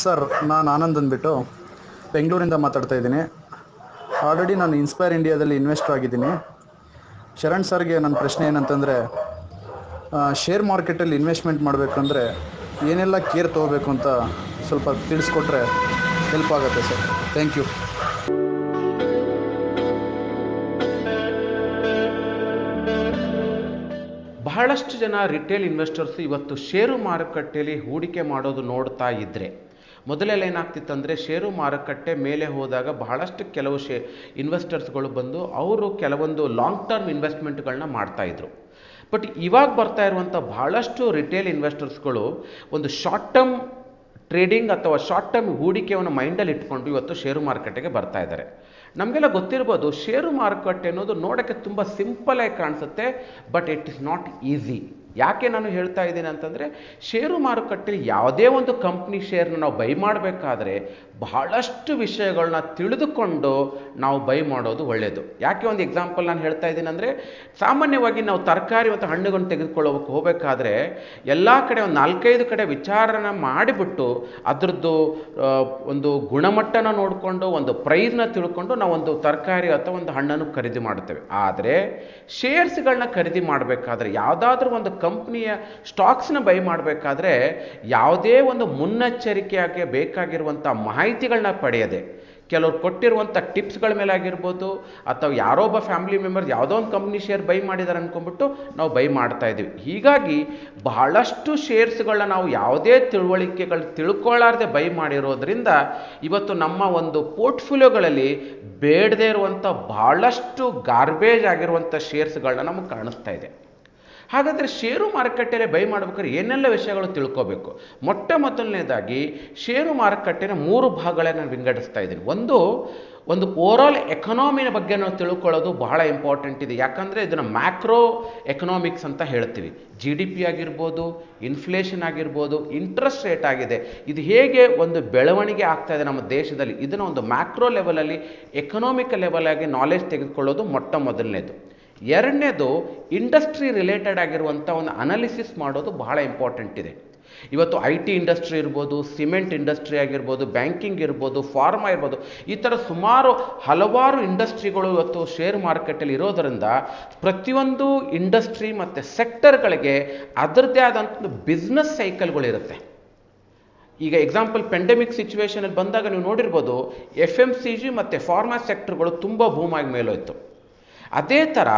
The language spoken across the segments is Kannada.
ಸರ್, ನಾನು ಆನಂದ್ ಅಂದ್ಬಿಟ್ಟು ಬೆಂಗಳೂರಿಂದ ಮಾತಾಡ್ತಾ ಇದ್ದೀನಿ. ಆಲ್ರೆಡಿ ನಾನು ಇನ್ಸ್ಪೈರ್ ಇಂಡಿಯಾದಲ್ಲಿ ಇನ್ವೆಸ್ಟ್ ಆಗಿದ್ದೀನಿ. ಶರಣ್ ಸರ್ಗೆ ನನ್ನ ಪ್ರಶ್ನೆ ಏನಂತಂದರೆ ಶೇರ್ ಮಾರ್ಕೆಟಲ್ಲಿ ಇನ್ವೆಸ್ಟ್ಮೆಂಟ್ ಮಾಡಬೇಕಂದ್ರೆ ಏನೆಲ್ಲ ಕೇರ್ ತೊಗೋಬೇಕು ಅಂತ ಸ್ವಲ್ಪ ತಿಳಿಸ್ಕೊಟ್ರೆ ಹೆಲ್ಪ್ ಆಗುತ್ತೆ ಸರ್. ಥ್ಯಾಂಕ್ ಯು ಬಹಳಷ್ಟು ಜನ ರಿಟೇಲ್ ಇನ್ವೆಸ್ಟರ್ಸ್ ಇವತ್ತು ಷೇರು ಮಾರುಕಟ್ಟೆಯಲ್ಲಿ ಹೂಡಿಕೆ ಮಾಡೋದು ನೋಡ್ತಾ ಇದ್ದರೆ ಮೊದಲೆಲ್ಲ ಏನಾಗ್ತಿತ್ತಂದರೆ ಷೇರು ಮಾರುಕಟ್ಟೆ ಮೇಲೆ ಹೋದಾಗ ಬಹಳಷ್ಟು ಕೆಲವು ಶೇ ಇನ್ವೆಸ್ಟರ್ಸ್ಗಳು ಬಂದು ಅವರು ಕೆಲವೊಂದು ಲಾಂಗ್ ಟರ್ಮ್ ಇನ್ವೆಸ್ಟ್ಮೆಂಟ್ಗಳನ್ನ ಮಾಡ್ತಾಯಿದ್ರು ಬಟ್ ಇವಾಗ ಬರ್ತಾ ಇರುವಂಥ ಬಹಳಷ್ಟು ರಿಟೇಲ್ ಇನ್ವೆಸ್ಟರ್ಸ್ಗಳು ಒಂದು ಶಾರ್ಟ್ ಟರ್ಮ್ ಟ್ರೇಡಿಂಗ್ ಅಥವಾ ಶಾರ್ಟ್ ಟರ್ಮ್ ಹೂಡಿಕೆಯನ್ನು ಮೈಂಡಲ್ಲಿ ಇಟ್ಕೊಂಡು ಇವತ್ತು ಷೇರು ಮಾರುಕಟ್ಟೆಗೆ ಬರ್ತಾ ಇದ್ದಾರೆ. ನಮಗೆಲ್ಲ ಗೊತ್ತಿರ್ಬೋದು ಷೇರು ಮಾರುಕಟ್ಟೆ ಅನ್ನೋದು ನೋಡೋಕ್ಕೆ ತುಂಬ ಸಿಂಪಲ್ ಆಗಿ ಕಾಣಿಸುತ್ತೆ but it is not easy ಯಾಕೆ ನಾನು ಹೇಳ್ತಾ ಇದ್ದೀನಿ ಅಂತಂದರೆ, ಷೇರು ಮಾರುಕಟ್ಟೆಯಲ್ಲಿ ಯಾವುದೇ ಒಂದು ಕಂಪ್ನಿ ಶೇರ್ನ ನಾವು ಬೈ ಮಾಡಬೇಕಾದ್ರೆ ಬಹಳಷ್ಟು ವಿಷಯಗಳನ್ನ ತಿಳಿದುಕೊಂಡು ನಾವು ಬೈ ಮಾಡೋದು ಒಳ್ಳೆಯದು ಯಾಕೆ ಒಂದು ಎಕ್ಸಾಂಪಲ್ ನಾನು ಹೇಳ್ತಾ ಇದ್ದೀನಿ ಅಂದರೆ, ಸಾಮಾನ್ಯವಾಗಿ ನಾವು ತರಕಾರಿ ಮತ್ತು ಹಣ್ಣುಗಳನ್ನು ತೆಗೆದುಕೊಳ್ಳೋಕೆ ಹೋಗಬೇಕಾದ್ರೆ, ಎಲ್ಲ ಕಡೆ ಒಂದು ನಾಲ್ಕೈದು ಕಡೆ ವಿಚಾರನ ಮಾಡಿಬಿಟ್ಟು ಅದರದ್ದು ಒಂದು ಗುಣಮಟ್ಟನ ನೋಡಿಕೊಂಡು, ಒಂದು ಪ್ರೈಸ್ನ ತಿಳ್ಕೊಂಡು ನಾವು ಒಂದು ತರಕಾರಿ ಅಥವಾ ಒಂದು ಹಣ್ಣನ್ನು ಖರೀದಿ ಮಾಡ್ತೇವೆ ಆದರೆ ಶೇರ್ಸ್ಗಳನ್ನ ಖರೀದಿ ಮಾಡಬೇಕಾದ್ರೆ ಯಾವುದಾದ್ರೂ ಒಂದು ಕಂಪ್ನಿಯ ಸ್ಟಾಕ್ಸ್ನ ಬೈ ಮಾಡಬೇಕಾದ್ರೆ ಯಾವುದೇ ಒಂದು ಮುನ್ನೆಚ್ಚರಿಕೆಯಾಗಿ ಬೇಕಾಗಿರುವಂಥ ಮಾಹಿತಿಗಳನ್ನ ಪಡೆಯದೆ. ಕೆಲವ್ರು ಕೊಟ್ಟಿರುವಂಥ ಟಿಪ್ಸ್ಗಳ ಮೇಲೆ ಆಗಿರ್ಬೋದು, ಅಥವಾ ಯಾರೋ ಒಬ್ಬ ಫ್ಯಾಮಿಲಿ ಮೆಂಬರ್ಸ್ ಯಾವುದೋ ಒಂದು ಕಂಪ್ನಿ ಶೇರ್ ಬೈ ಮಾಡಿದ್ದಾರೆ ಅಂದ್ಕೊಂಡ್ಬಿಟ್ಟು ನಾವು ಬೈ ಮಾಡ್ತಾ ಇದ್ದೀವಿ. ಹೀಗಾಗಿ ಬಹಳಷ್ಟು ಶೇರ್ಸ್ಗಳನ್ನ ನಾವು ಯಾವುದೇ ತಿಳುವಳಿಕೆಗಳು ತಿಳ್ಕೊಳ್ಳಾರ್ದೆ ಬೈ ಮಾಡಿರೋದ್ರಿಂದ ಇವತ್ತು ನಮ್ಮ ಒಂದು ಪೋರ್ಟ್ಫೋಲಿಯೋಗಳಲ್ಲಿ ಬೇಡದೇ ಇರುವಂಥ ಬಹಳಷ್ಟು ಗಾರ್ಬೇಜ್ ಆಗಿರುವಂಥ ಶೇರ್ಸ್ಗಳನ್ನ ನಮಗೆ ಕಾಣಿಸ್ತಾ ಇದೆ. ಹಾಗಾದರೆ ಷೇರು ಮಾರುಕಟ್ಟೆಯಲ್ಲಿ ಬೈ ಮಾಡ್ಬೇಕಾದ್ರೆ ಏನೆಲ್ಲ ವಿಷಯಗಳು ತಿಳ್ಕೋಬೇಕು? ಮೊಟ್ಟ ಮೊದಲನೇದಾಗಿ ಷೇರು ಮಾರುಕಟ್ಟೆನ ಮೂರು ಭಾಗಗಳನ್ನ ನಾನು ವಿಂಗಡಿಸ್ತಾ ಇದ್ದೀನಿ. ಒಂದು ಒಂದು ಓವರಾಲ್ ಎಕನಾಮಿನ ಬಗ್ಗೆ ನಾವು ತಿಳ್ಕೊಳ್ಳೋದು ಬಹಳ ಇಂಪಾರ್ಟೆಂಟ್ ಇದೆ. ಯಾಕಂದರೆ ಇದನ್ನು ಮ್ಯಾಕ್ರೋ ಎಕನಾಮಿಕ್ಸ್ ಅಂತ ಹೇಳ್ತೀವಿ. ಜಿ ಡಿ ಪಿ ಆಗಿರ್ಬೋದು ಇನ್ಫ್ಲೇಷನ್ ಆಗಿರ್ಬೋದು ಇಂಟ್ರೆಸ್ಟ್ ರೇಟ್ ಆಗಿದೆ. ಇದು ಹೇಗೆ ಒಂದು ಬೆಳವಣಿಗೆ ಆಗ್ತಾ ಇದೆ ನಮ್ಮ ದೇಶದಲ್ಲಿ? ಇದನ್ನು ಒಂದು ಮ್ಯಾಕ್ರೋ ಲೆವೆಲಲ್ಲಿ ಎಕನಾಮಿಕ್ ಲೆವೆಲಾಗಿ ನಾಲೆಜ್ ತೆಗೆದುಕೊಳ್ಳೋದು ಮೊಟ್ಟ ಮೊದಲನೇದು. ಎರಡನೇದು ಇಂಡಸ್ಟ್ರಿ ರಿಲೇಟೆಡ್ ಆಗಿರುವಂಥ ಒಂದು ಅನಾಲಿಸಿಸ್ ಮಾಡೋದು ಬಹಳ ಇಂಪಾರ್ಟೆಂಟ್ ಇದೆ. ಇವತ್ತು ಐ ಟಿ ಇಂಡಸ್ಟ್ರಿ ಇರ್ಬೋದು, ಸಿಮೆಂಟ್ ಇಂಡಸ್ಟ್ರಿ ಆಗಿರ್ಬೋದು, ಬ್ಯಾಂಕಿಂಗ್ ಇರ್ಬೋದು, ಫಾರ್ಮಾ ಇರ್ಬೋದು, ಈ ಥರ ಸುಮಾರು ಹಲವಾರು ಇಂಡಸ್ಟ್ರಿಗಳು ಇವತ್ತು ಶೇರ್ ಮಾರ್ಕೆಟಲ್ಲಿ ಇರೋದರಿಂದ ಪ್ರತಿಯೊಂದು ಇಂಡಸ್ಟ್ರಿ ಮತ್ತು ಸೆಕ್ಟರ್ಗಳಿಗೆ ಅದರದ್ದೇ ಆದಂಥ ಬಿಸ್ನೆಸ್ ಸೈಕಲ್ಗಳಿರುತ್ತೆ ಈಗ ಎಕ್ಸಾಂಪಲ್ ಪೆಂಡೆಮಿಕ್ ಸಿಚುವೇಷನಲ್ಲಿ ಬಂದಾಗ ನೀವು ನೋಡಿರ್ಬೋದು, ಎಫ್ ಎಂ ಸಿ ಜಿ ಮತ್ತು ಫಾರ್ಮಾ ಸೆಕ್ಟರ್ಗಳು ತುಂಬ ಭೂಮಾಗಿ ಮೇಲೋಯ್ತು. ಅದೇ ಥರ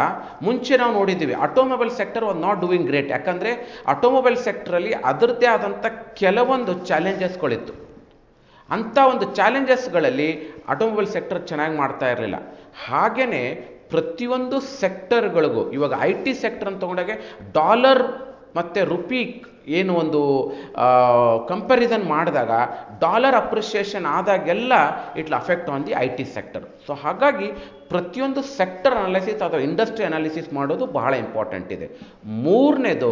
ಮುಂಚೆ ನಾವು ನೋಡಿದ್ದೀವಿ ಆಟೋಮೊಬೈಲ್ ಸೆಕ್ಟರ್ ಒಂದು ನಾಟ್ ಡೂಯಿಂಗ್ ಗ್ರೇಟ್ ಯಾಕಂದರೆ ಆಟೋಮೊಬೈಲ್ ಸೆಕ್ಟ್ರಲ್ಲಿ ಅದರದ್ದೇ ಆದಂಥ ಕೆಲವೊಂದು ಚಾಲೆಂಜಸ್ಗಳಿತ್ತು ಅಂಥ ಒಂದು ಚಾಲೆಂಜಸ್ಗಳಲ್ಲಿ ಆಟೋಮೊಬೈಲ್ ಸೆಕ್ಟರ್ ಚೆನ್ನಾಗಿ ಮಾಡ್ತಾ ಇರಲಿಲ್ಲ. ಹಾಗೆಯೇ ಪ್ರತಿಯೊಂದು ಸೆಕ್ಟರ್ಗಳಿಗೂ ಇವಾಗ ಐ ಟಿ ಸೆಕ್ಟರ್ ಅಂತ ತಗೊಂಡಾಗೆ ಡಾಲರ್ ಮತ್ತು ರುಪಿ ಏನು ಒಂದು ಕಂಪ್ಯಾರಿಸನ್ ಮಾಡಿದಾಗ ಡಾಲರ್ ಅಪ್ರಿಷಿಯೇಷನ್ ಆದಾಗೆಲ್ಲ it'll affect on the I T sector so ಹಾಗಾಗಿ ಪ್ರತಿಯೊಂದು ಸೆಕ್ಟರ್ ಅನಾಲಿಸಿಸ್ ಅಥವಾ ಇಂಡಸ್ಟ್ರಿ ಅನಾಲಿಸಿಸ್ ಮಾಡೋದು ಬಹಳ ಇಂಪಾರ್ಟೆಂಟ್ ಇದೆ. ಮೂರನೇದು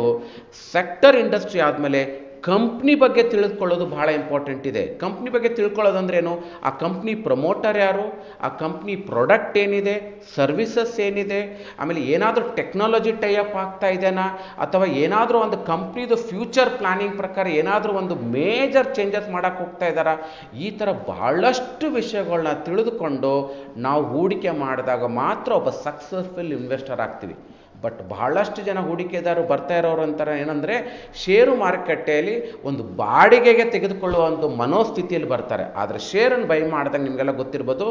ಸೆಕ್ಟರ್ ಇಂಡಸ್ಟ್ರಿ ಆದಮೇಲೆ ಕಂಪ್ನಿ ಬಗ್ಗೆ ತಿಳಿದುಕೊಳ್ಳೋದು ಬಹಳ ಇಂಪಾರ್ಟೆಂಟ್ ಇದೆ. ಕಂಪ್ನಿ ಬಗ್ಗೆ ತಿಳ್ಕೊಳ್ಳೋದಂದ್ರೇನು? ಆ ಕಂಪ್ನಿ ಪ್ರಮೋಟರ್ ಯಾರು? ಆ ಕಂಪ್ನಿ ಪ್ರಾಡಕ್ಟ್ ಏನಿದೆ? ಸರ್ವಿಸಸ್ ಏನಿದೆ? ಆಮೇಲೆ ಏನಾದರೂ ಟೆಕ್ನಾಲಜಿ ಟೈಅಪ್ ಆಗ್ತಾ ಇದೆಯಾ ಅಥವಾ ಏನಾದರೂ ಒಂದು ಕಂಪ್ನಿದು ಫ್ಯೂಚರ್ ಪ್ಲಾನಿಂಗ್ ಪ್ರಕಾರ ಏನಾದರೂ ಒಂದು ಮೇಜರ್ ಚೇಂಜಸ್ ಮಾಡೋಕ್ಕೆ ಹೋಗ್ತಾ ಇದ್ದಾರಾ ಈ ಥರ ಬಹಳಷ್ಟು ವಿಷಯಗಳನ್ನ ತಿಳಿದುಕೊಂಡು ನಾವು ಹೂಡಿಕೆ ಮಾಡಿದಾಗ ಮಾತ್ರ ಒಬ್ಬ ಸಕ್ಸಸ್ಫುಲ್ ಇನ್ವೆಸ್ಟರ್ ಆಗ್ತೀವಿ. ಬಟ್ ಬಹಳಷ್ಟು ಜನ ಹೂಡಿಕೆದಾರರು ಬರ್ತಾ ಇರೋರು ಅಂತಾರೆ ಏನಂದರೆ ಷೇರು ಮಾರುಕಟ್ಟೆಯಲ್ಲಿ ಒಂದು ಬಾಡಿಗೆಗೆ ತೆಗೆದುಕೊಳ್ಳುವ ಒಂದು ಮನೋಸ್ಥಿತಿಯಲ್ಲಿ ಬರ್ತಾರೆ. ಆದರೆ ಷೇರನ್ನು ಬೈ ಮಾಡಿದಾಗ ನಿಮಗೆಲ್ಲ ಗೊತ್ತಿರ್ಬೋದು,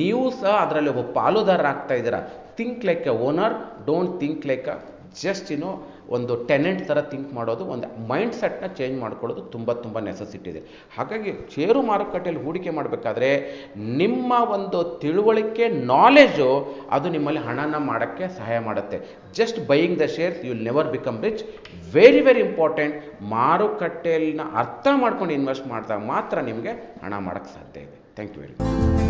ನೀವು ಸಹ ಅದರಲ್ಲಿ ಒಬ್ಬ ಪಾಲುದಾರರಾಗ್ತಾ ಇದ್ದೀರಾ. Think like a owner don't think like a just ಇನ್ನು ಒಂದು ಟೆನೆಂಟ್ ಥರ ಥಿಂಕ್ ಮಾಡೋದು, ಒಂದು ಮೈಂಡ್ ಸೆಟ್ನ ಚೇಂಜ್ ಮಾಡ್ಕೊಳ್ಳೋದು ತುಂಬ ತುಂಬ ನೆಸೆಸಿಟಿ ಇದೆ. ಹಾಗಾಗಿ ಷೇರು ಮಾರುಕಟ್ಟೆಯಲ್ಲಿ ಹೂಡಿಕೆ ಮಾಡಬೇಕಾದ್ರೆ ನಿಮ್ಮ ಒಂದು ತಿಳುವಳಿಕೆ ನಾಲೆಜು ಅದು ನಿಮ್ಮಲ್ಲಿ ಹಣನ ಮಾಡೋಕ್ಕೆ ಸಹಾಯ ಮಾಡುತ್ತೆ. Just buying the shares you will never become rich very very important ಮಾರುಕಟ್ಟೆಯಲ್ಲಿನ ಅರ್ಥ ಮಾಡ್ಕೊಂಡು ಇನ್ವೆಸ್ಟ್ ಮಾಡಿದಾಗ ಮಾತ್ರ ನಿಮಗೆ ಹಣ ಮಾಡೋಕ್ಕೆ ಸಾಧ್ಯ ಇದೆ. Thank you very much